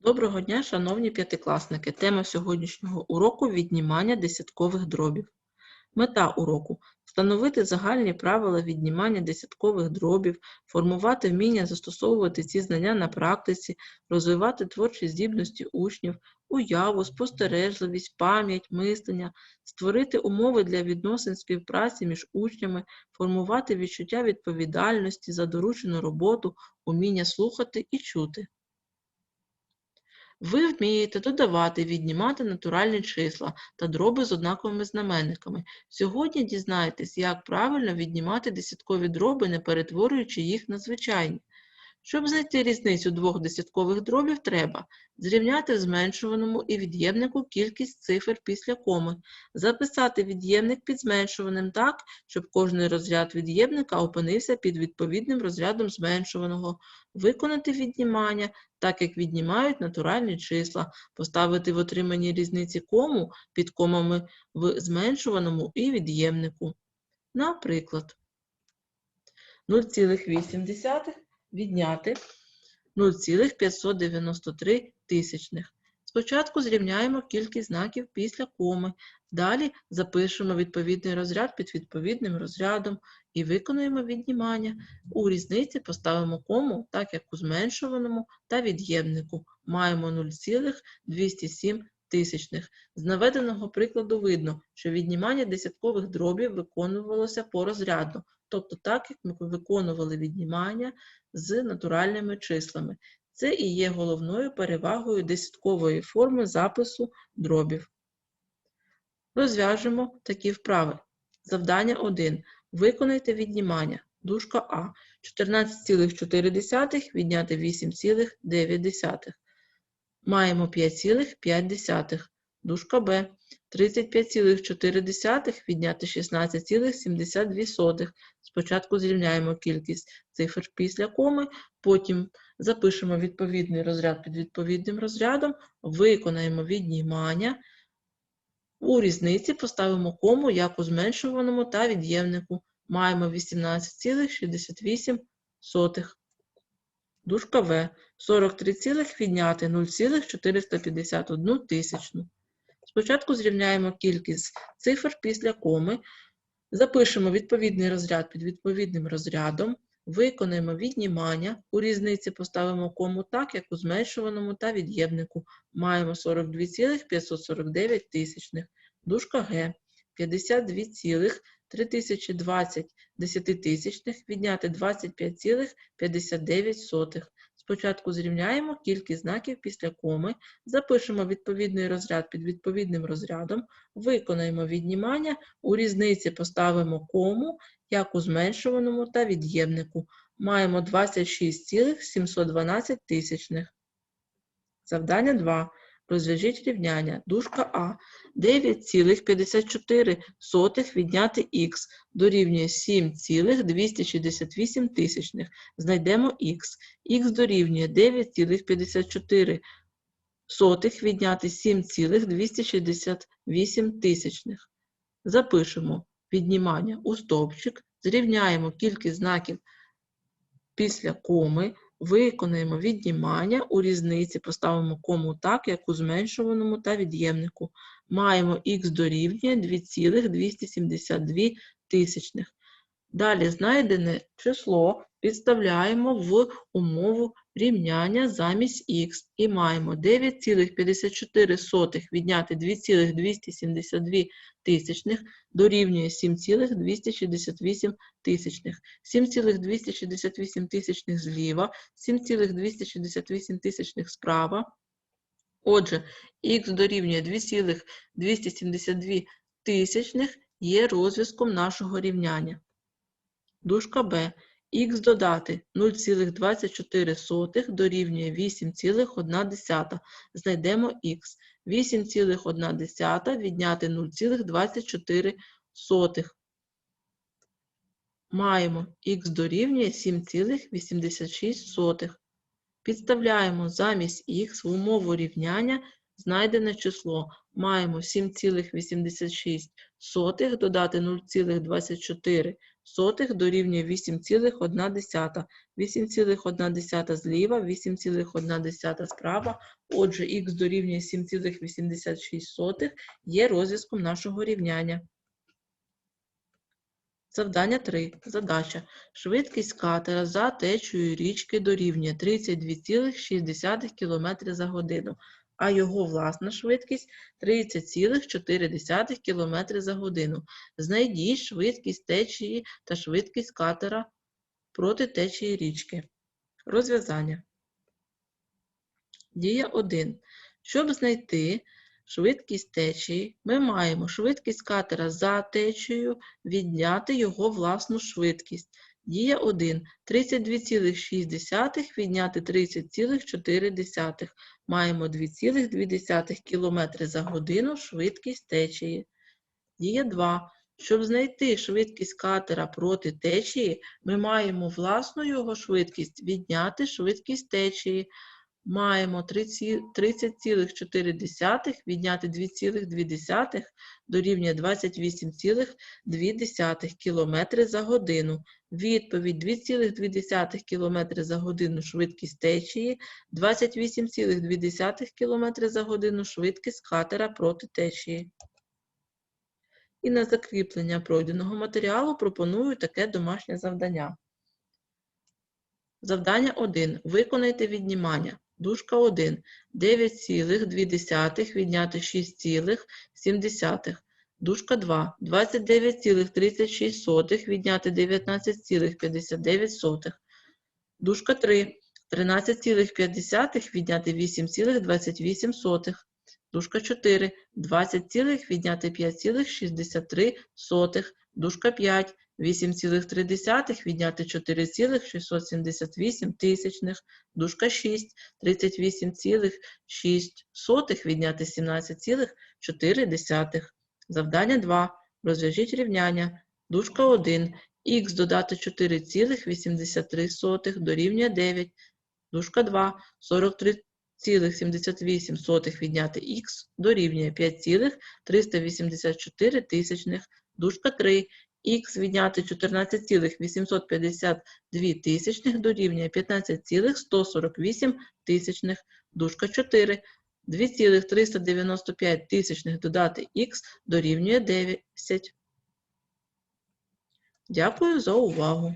Доброго дня, шановні п'ятикласники! Тема сьогоднішнього уроку віднімання десяткових дробів. Мета уроку встановити загальні правила віднімання десяткових дробів, формувати вміння застосовувати ці знання на практиці, розвивати творчі здібності учнів, уяву, спостережливість, пам'ять, мислення, створити умови для відносин співпраці між учнями, формувати відчуття відповідальності за доручену роботу, уміння слухати і чути. Ви вмієте додавати, віднімати натуральні числа та дроби з однаковими знаменниками. Сьогодні дізнаєтесь, як правильно віднімати десяткові дроби, не перетворюючи їх на звичайні. Щоб знайти різницю двох десяткових дробів, треба зрівняти в зменшуваному і від'ємнику кількість цифр після коми, записати від'ємник під зменшуваним так, щоб кожний розряд від'ємника опинився під відповідним розрядом зменшуваного, виконати віднімання, так як віднімають натуральні числа, поставити в отриманій різниці кому під комами в зменшуваному і від'ємнику. Наприклад, 0,8 відняти 0,593 тисячних. Спочатку зрівняємо кількість знаків після коми, далі запишемо відповідний розряд під відповідним розрядом і виконуємо віднімання. У різниці поставимо кому, так як у зменшуваному та від'ємнику. Маємо 0,207 тисячних. З наведеного прикладу видно, що віднімання десяткових дробів виконувалося порозрядно, тобто так, як ми виконували віднімання з натуральними числами. Це і є головною перевагою десяткової форми запису дробів. Розв'яжемо такі вправи. Завдання 1. Виконайте віднімання. Дужка А. 14,4 відняти 8,9. Маємо 5,5. Дужка Б. 35,4 відняти 16,72. Спочатку зрівняємо кількість цифр після коми, потім запишемо відповідний розряд під відповідним розрядом, виконаємо віднімання. У різниці поставимо кому як у зменшуваному та від'ємнику. Маємо 18,68. Дужка В. 43, відняти 0,451 тисячну. Спочатку зрівняємо кількість цифр після коми, запишемо відповідний розряд під відповідним розрядом, виконаємо віднімання, у різниці поставимо кому так, як у зменшуваному та від'ємнику. Маємо 42,549 тисячних. Дужка Г. 52,3020 десятитисячних відняти 25,59. Спочатку зрівняємо кількість знаків після коми, запишемо відповідний розряд під відповідним розрядом, виконаємо віднімання, у різниці поставимо кому, як у зменшуваному та від'ємнику. Маємо 26,712 тисячних. Завдання 2. Розв'яжіть рівняння. Дужка А. 9,54 відняти х дорівнює 7,268 тисячних. Знайдемо х. х дорівнює 9,54 відняти 7,268 тисячних. Запишемо віднімання у стовпчик, зрівняємо кількість знаків після коми, Виконаємо віднімання у різниці, поставимо кому так, як у зменшуваному та від'ємнику. Маємо х дорівнює 2,272 тисячних. Далі знайдене число підставляємо в умову рівняння замість х і маємо 9,54 відняти 2,272 тисячних дорівнює 7,268 тисячних. 7,268 тисячних зліва, 7,268 тисячних справа. Отже, х дорівнює 2,272 тисячних є розв'язком нашого рівняння. Дужка Б. Х додати 0,24 дорівнює 8,1. Знайдемо х. 8,1 відняти 0,24. Маємо х дорівнює 7,86. Підставляємо замість х в умову рівняння Знайдене число. Маємо 7,86 додати 0,24 дорівнює 8,1. 8,1 зліва, 8,1 справа. Отже, х дорівнює 7,86 є розв'язком нашого рівняння. Завдання 3. Задача. Швидкість катера за течією річки дорівнює 32,6 км за годину, а його власна швидкість 30,4 км за годину. Знайдіть швидкість течії та швидкість катера проти течії річки. Розв'язання. Дія 1. Щоб знайти швидкість течії, ми маємо швидкість катера за течією відняти його власну швидкість. Дія 1. 32,6 відняти 30,4. Маємо 2,2 км за годину швидкість течії. Дія 2. Щоб знайти швидкість катера проти течії, ми маємо власну його швидкість відняти швидкість течії. Маємо 30,4 відняти 2,2 дорівнює 28,2 км за годину. Відповідь 2,2 км за годину швидкість течії, 28,2 км за годину швидкість катера проти течії. І на закріплення пройденого матеріалу пропоную таке домашнє завдання. Завдання 1. Виконайте віднімання. Дужка 1. 9,2 відняти 6,7. Дужка 2. 29,36 відняти 19,59. Дужка 3. 13,5 відняти 8,28. Дужка 4. 20, відняти 5,63. Дужка 5. 8,3 відняти 4,678 тисячних. Дужка 6. 38,6 відняти 17,4. Завдання 2. Розв'яжіть рівняння. Дужка 1. Х додати 4,83 дорівнює 9. Дужка 2. 43,78 відняти х дорівнює 5,384 тисячних. Дужка 3. Х відняти 14,852 тисячних дорівнює 15,148 тисячних. Дужка 4. 2,395 тисячних додати х дорівнює 10. Дякую за увагу.